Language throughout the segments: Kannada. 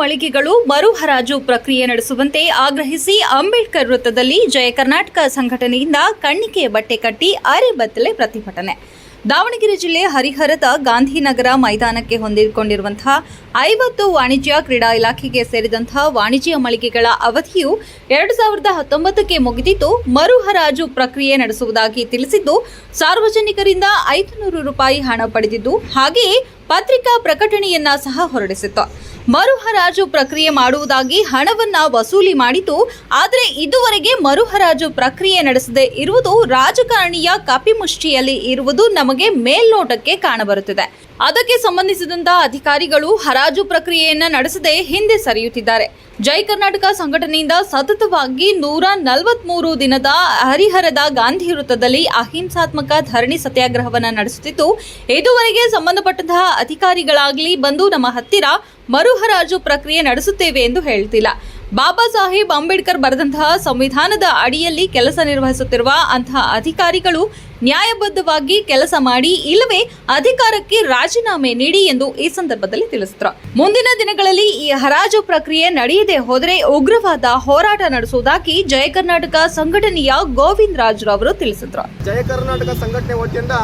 ಮಳಿಗೆಗಳು ಮರುಹರಾಜು ಪ್ರಕ್ರಿಯೆ ನಡೆಸುವಂತೆ ಆಗ್ರಹಿಸಿ ಅಂಬೇಡ್ಕರ್ ವೃತ್ತದಲ್ಲಿ ಜಯ ಕರ್ನಾಟಕ ಸಂಘಟನೆಯಿಂದ ಕಣ್ಣಿಕೆಯ ಬಟ್ಟೆ ಕಟ್ಟಿ ಅರೆಬತ್ತಲೆ ಪ್ರತಿಭಟನೆ. ದಾವಣಗೆರೆ ಜಿಲ್ಲೆ ಹರಿಹರದ ಗಾಂಧಿನಗರ ಮೈದಾನಕ್ಕೆ ಹೊಂದಿಕೊಂಡಿರುವಂತಹ ಐವತ್ತು ವಾಣಿಜ್ಯ ಕ್ರೀಡಾ ಇಲಾಖೆಗೆ ಸೇರಿದಂತಹ ವಾಣಿಜ್ಯ ಮಳಿಗೆಗಳ ಅವಧಿಯು ಎರಡು ಸಾವಿರದ ಹತ್ತೊಂಬತ್ತಕ್ಕೆ ಮುಗಿದಿದ್ದು ಮರು ಹರಾಜು ಪ್ರಕ್ರಿಯೆ ನಡೆಸುವುದಾಗಿ ತಿಳಿಸಿದ್ದು, ಸಾರ್ವಜನಿಕರಿಂದ ಐದುನೂರು ರೂಪಾಯಿ ಹಣ ಪಡೆದಿದ್ದು, ಹಾಗೆಯೇ ಪತ್ರಿಕಾ ಪ್ರಕಟಣೆಯನ್ನ ಸಹ ಹೊರಡಿಸಿತ್ತು. ಮರುಹರಾಜು ಪ್ರಕ್ರಿಯೆ ಮಾಡುವುದಾಗಿ ಹಣವನ್ನ ವಸೂಲಿ ಮಾಡಿತು ಆದರೆ ಇದುವರೆಗೆ ಮರುಹರಾಜು ಪ್ರಕ್ರಿಯೆ ನಡೆಸದೇ ಇರುವುದು ರಾಜಕಾರಣಿಯ ಕಪಿಮುಷ್ಟಿಯಲ್ಲಿ ಇರುವುದು ನಮಗೆ ಮೇಲ್ನೋಟಕ್ಕೆ ಕಾಣಬರುತ್ತಿದೆ. ಅದಕ್ಕೆ ಸಂಬಂಧಿಸಿದಂತ ಅಧಿಕಾರಿಗಳು ಹರಾಜು ಪ್ರಕ್ರಿಯೆಯನ್ನ ನಡೆಸದೆ ಹಿಂದೆ ಸರಿಯುತ್ತಿದ್ದಾರೆ. ಜೈ ಕರ್ನಾಟಕ ಸಂಘಟನೆಯಿಂದ ಸತತವಾಗಿ ನೂರ ನಲವತ್ಮೂರು ದಿನದ ಹರಿಹರದ ಗಾಂಧಿ ವೃತ್ತದಲ್ಲಿ ಅಹಿಂಸಾತ್ಮಕ ಧರಣಿ ಸತ್ಯಾಗ್ರಹವನ್ನು ನಡೆಸುತ್ತಿದ್ದು ಇದುವರೆಗೆ ಸಂಬಂಧಪಟ್ಟಂತಹ ಅಧಿಕಾರಿಗಳಾಗಲಿ ಬಂದು ನಮ್ಮ ಹತ್ತಿರ ಮರುಹರಾಜು ಪ್ರಕ್ರಿಯೆ ನಡೆಸುತ್ತೇವೆ ಎಂದು ಹೇಳ್ತಿಲ್ಲ. ಬಾಬಾ ಸಾಹೇಬ್ ಅಂಬೇಡ್ಕರ್ ಬರೆದಂತಹ ಸಂವಿಧಾನದ ಅಡಿಯಲ್ಲಿ ಕೆಲಸ ನಿರ್ವಹಿಸುತ್ತಿರುವ ಅಂತಹ ಅಧಿಕಾರಿಗಳು ನ್ಯಾಯಬದ್ಧವಾಗಿ ಕೆಲಸ ಮಾಡಿ, ಇಲ್ಲವೇ ಅಧಿಕಾರಕ್ಕೆ ರಾಜೀನಾಮೆ ನೀಡಿ ಎಂದು ಈ ಸಂದರ್ಭದಲ್ಲಿ ತಿಳಿಸಿದ್ರು. ಮುಂದಿನ ದಿನಗಳಲ್ಲಿ ಈ ಹರಾಜು ಪ್ರಕ್ರಿಯೆ ನಡೆಯದೇ ಹೋದರೆ ಉಗ್ರವಾದ ಹೋರಾಟ ನಡೆಸುವುದಾಗಿ ಜಯ ಕರ್ನಾಟಕ ಸಂಘಟನೆಯ ಗೋವಿಂದ ಅವರು ತಿಳಿಸಿದ್ರು. ಜಯ ಕರ್ನಾಟಕ ಸಂಘಟನೆ ವತಿಯಿಂದ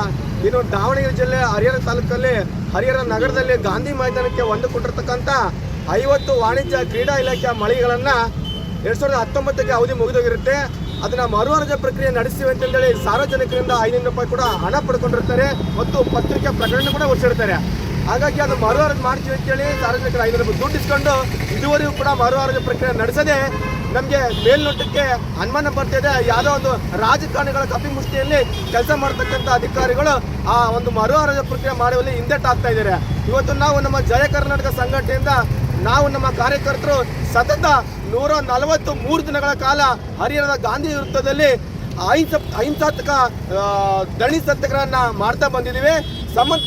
ಇನ್ನು ದಾವಣಗೆರೆ ಜಿಲ್ಲೆ ಹರಿಹರ ತಾಲೂಕಲ್ಲಿ ಹರಿಹರ ನಗರದಲ್ಲಿ ಗಾಂಧಿ ಮೈದಾನಕ್ಕೆ ಒಂದು ಐವತ್ತು ವಾಣಿಜ್ಯ ಕ್ರೀಡಾ ಇಲಾಖೆಯ ಮಳಿಗೆಗಳನ್ನು ಎರಡು ಸಾವಿರದ ಹತ್ತೊಂಬತ್ತಕ್ಕೆ ಅವಧಿ ಮುಗಿದೋಗಿರುತ್ತೆ. ಅದನ್ನ ಮರು ಅರ್ಜಿ ಪ್ರಕ್ರಿಯೆ ನಡೆಸ್ತೀವಿ ಅಂತಂದೇಳಿ ಸಾರ್ವಜನಿಕರಿಂದ ಐನೂರು ರೂಪಾಯಿ ಕೂಡ ಹಣ ಪಡ್ಕೊಂಡಿರ್ತಾರೆ ಮತ್ತು ಪತ್ರಿಕೆ ಪ್ರಕರಣ ಕೂಡ ಹೊರಿಸಿರ್ತಾರೆ ಹಾಗಾಗಿ ಅದು ಮರು ಅರ್ಜಿ ಮಾಡ್ತೀವಿ ಅಂತೇಳಿ ಸಾರ್ವಜನಿಕರು ಐನೂರು ರೂಪಾಯಿ ದುಡ್ಡು ಇಸ್ಕೊಂಡು ಇದುವರೆಗೂ ಕೂಡ ಮರು ಅರ್ಜಿ ಪ್ರಕ್ರಿಯೆ ನಡೆಸದೆ ನಮಗೆ ಮೇಲ್ನೋಟಕ್ಕೆ ಅನುಮಾನ ಬರ್ತಿದೆ ಯಾವುದೋ ಒಂದು ರಾಜಕಾರಣಿಗಳ ಕಪಿ ಮುಷ್ಟಿಯಲ್ಲಿ ಕೆಲಸ ಮಾಡ್ತಕ್ಕಂಥ ಅಧಿಕಾರಿಗಳು ಆ ಒಂದು ಮರು ಅರ್ಜಿ ಪ್ರಕ್ರಿಯೆ ಮಾಡುವಲ್ಲಿ ಹಿಂದೆಟ್ಟಾಗ್ತಾ ಇದ್ದಾರೆ. ಇವತ್ತು ನಾವು ನಮ್ಮ ಜಯ ಕರ್ನಾಟಕ ಸಂಘಟನೆಯಿಂದ ನಾವು ನಮ್ಮ ಕಾರ್ಯಕರ್ತರು ಸತತ ನೂರ ನಲವತ್ತು ಮೂರು ದಿನಗಳ ಕಾಲ ಹರಿಹರದ ಗಾಂಧಿ ವೃತ್ತದಲ್ಲಿ ಅಹಿಂಸ ಅಹಿಂಸಾತ್ಮಕ ದಣಿ ಸತ್ಯಾಗ್ರಹನ ಮಾಡ್ತಾ ಬಂದಿದ್ದೀವಿ. ಸಂಬಂಧ